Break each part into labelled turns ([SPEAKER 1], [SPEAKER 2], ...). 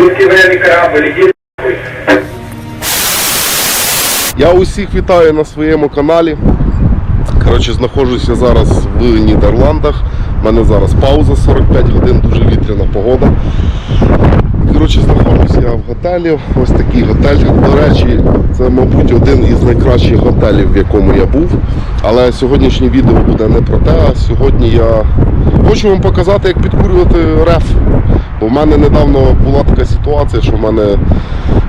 [SPEAKER 1] Если военный корабль летит,
[SPEAKER 2] Я усіх вітаю на своєму каналі. Коротше, знаходжуся зараз в Нідерландах. У мене зараз пауза 45 годин, дуже вітряна погода. Коротше, знаходжуся я в готелі. Ось такий готель. До речі, це, мабуть, один із найкращих готелів, в якому я був. Але сьогоднішнє відео буде не про те, сьогодні я хочу вам показати, як підкурювати реф. В мене недавно була така ситуація, що в мене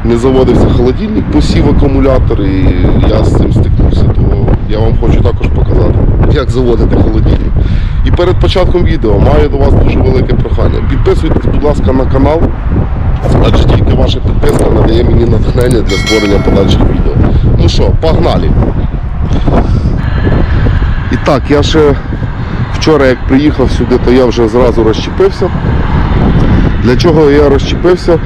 [SPEAKER 2] не заводився холодильник, посів акумулятор, і я з цим стикнувся. То я вам хочу також показати, як заводити холодильник. І перед початком відео маю до вас дуже велике прохання. Підписуйтесь, будь ласка, на канал, адже тільки ваша підписка надає мені натхнення для створення подальших відео. Ну що, погнали! І так, я ще вчора, як приїхав сюди, то я вже зразу розчепився. Для чого я розчепився?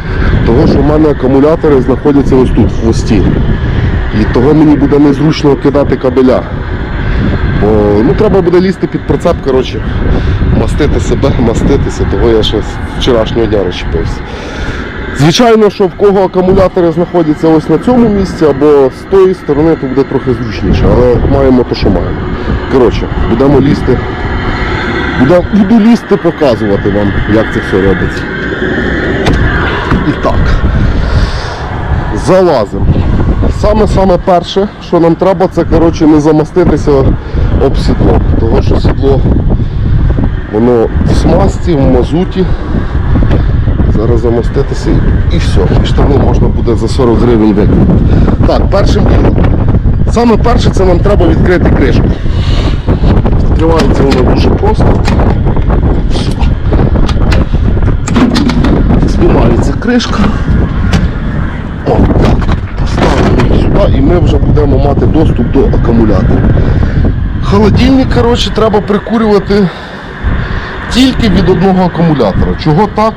[SPEAKER 2] Того, що в мене акумулятори знаходяться ось тут, в хвості. І того мені буде незручно кидати кабеля. Бо ну, треба буде лізти під прицеп, коротше, мастити себе, маститися, того я ще з вчорашнього дня розчепився. Звичайно, що в кого акумулятори знаходяться ось на цьому місці або з тої сторони, то буде трохи зручніше, але маємо те, що маємо. Коротше, будемо лізти. Буду, лізти показувати вам, як це все робиться. І так. Залазимо. Саме-саме перше, що нам треба, це коротше, не замаститися об сідло. Того що сідло воно в смазці, в мазуті. Зараз замаститися і, і все. І штани можна буде за 40 гривень викинути. Так, першим ділом. Саме перше це нам треба відкрити кришку. Відкривається воно дуже просто. Знімається кришка. Поставимо сюди і ми вже будемо мати доступ до акумулятора. Холодильник, коротше, треба прикурювати тільки від одного акумулятора. Чого так?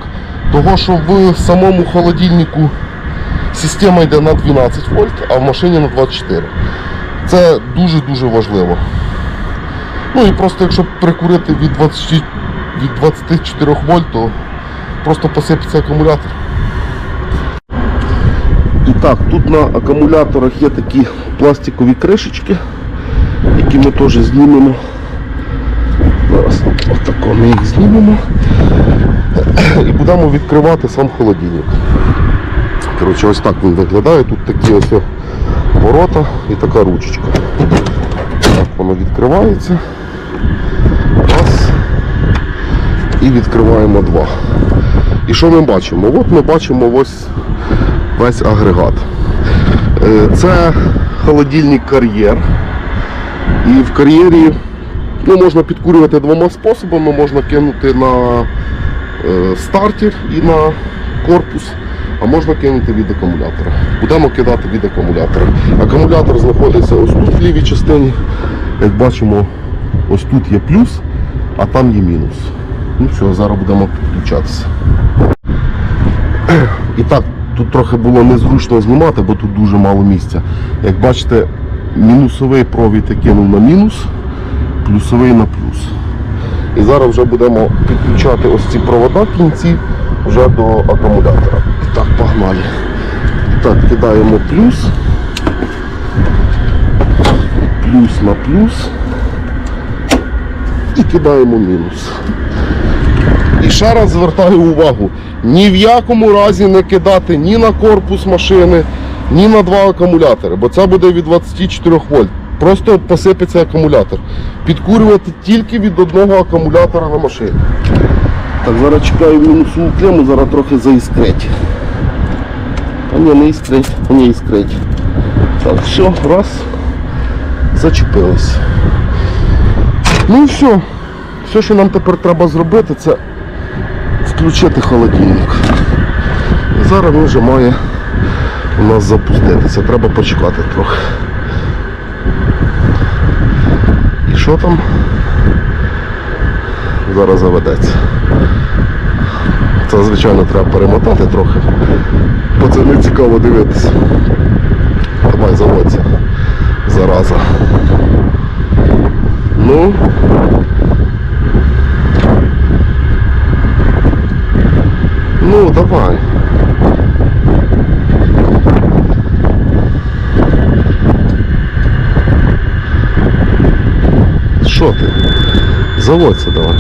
[SPEAKER 2] Того, що в самому холодильнику система йде на 12 вольт, а в машині на 24. Це дуже-дуже важливо. Ну і просто якщо прикурити від 20, від 24 вольт, то просто посипеться акумулятор. І так, тут на акумуляторах є такі пластикові кришечки, які ми теж знімемо. Зараз отако ми їх знімемо і будемо відкривати сам холодильник. Коротше, ось так він виглядає. Тут такі ось ворота і така ручечка. Так воно відкривається. Раз. І відкриваємо два. І що ми бачимо? От ми бачимо ось весь агрегат. Е, Це холодильник кар'єр. І в кар'єрі ну, можна підкурювати двома способами. Можна кинути на стартер і на корпус, а можна кинути від акумулятора. Будемо кидати від акумулятора. Акумулятор знаходиться ось тут в лівій частині. Як бачимо, ось тут є плюс, а там є мінус. Ну все, зараз будемо підключатися. І так, тут трохи було незручно знімати, бо тут дуже мало місця. Як бачите, мінусовий провід я кинув на мінус, плюсовий на плюс. І зараз вже будемо підключати ось ці провода в кінці вже до акумулятора. І так, погнали. Так, кидаємо плюс. Плюс на плюс. І кидаємо мінус. І ще раз звертаю увагу, ні в якому разі не кидати ні на корпус машини, ні на два акумулятори, бо це буде від 24 вольт. Просто посипеться акумулятор. Підкурювати тільки від одного акумулятора на машині. Так, зараз чекаю мінусову клему, зараз трохи заіскрить. А ні, не іскрить, ні, іскрить. Так, все, раз. Зачепилось. Ну і все. Все, що нам тепер треба зробити, це включити холодильник. Зараз він вже має у нас запуститися. Треба почекати трохи. І що там? Зараз заведеться. Це, звичайно, треба перемотати трохи, бо це не цікаво дивитися. Давай заводься. Зараза. Ну. Ну, давай. Що ти? Заводься давай.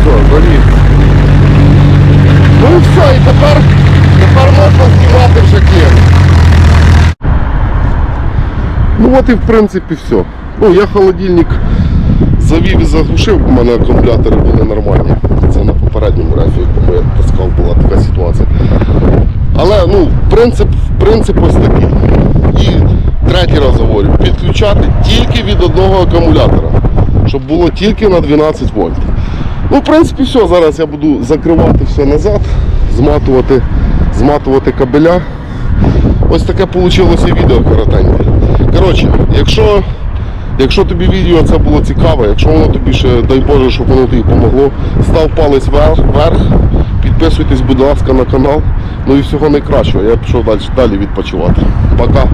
[SPEAKER 2] Все, завів. Ну і все, і тепер, тепер можна знімати вже клієнт. Ну от і в принципі все. Ну я холодильник завів і заглушив, в мене акумулятори були нормальні. Це на попередньому рефі, якому я таскав, була така ситуація. Але ну, принцип, принцип ось такий. Третій раз говорю, підключати тільки від одного акумулятора, щоб було тільки на 12 вольт. Ну, в принципі, все, зараз я буду закривати все назад, зматувати, зматувати кабеля. Ось таке вийшло і відео коротеньке. Коротше, якщо, якщо тобі відео це було цікаве, якщо воно тобі ще, дай Боже, щоб воно тобі допомогло, став палець вверх, вверх, підписуйтесь, будь ласка, на канал. Ну і всього найкращого. Я пішов далі, далі відпочивати. Пока.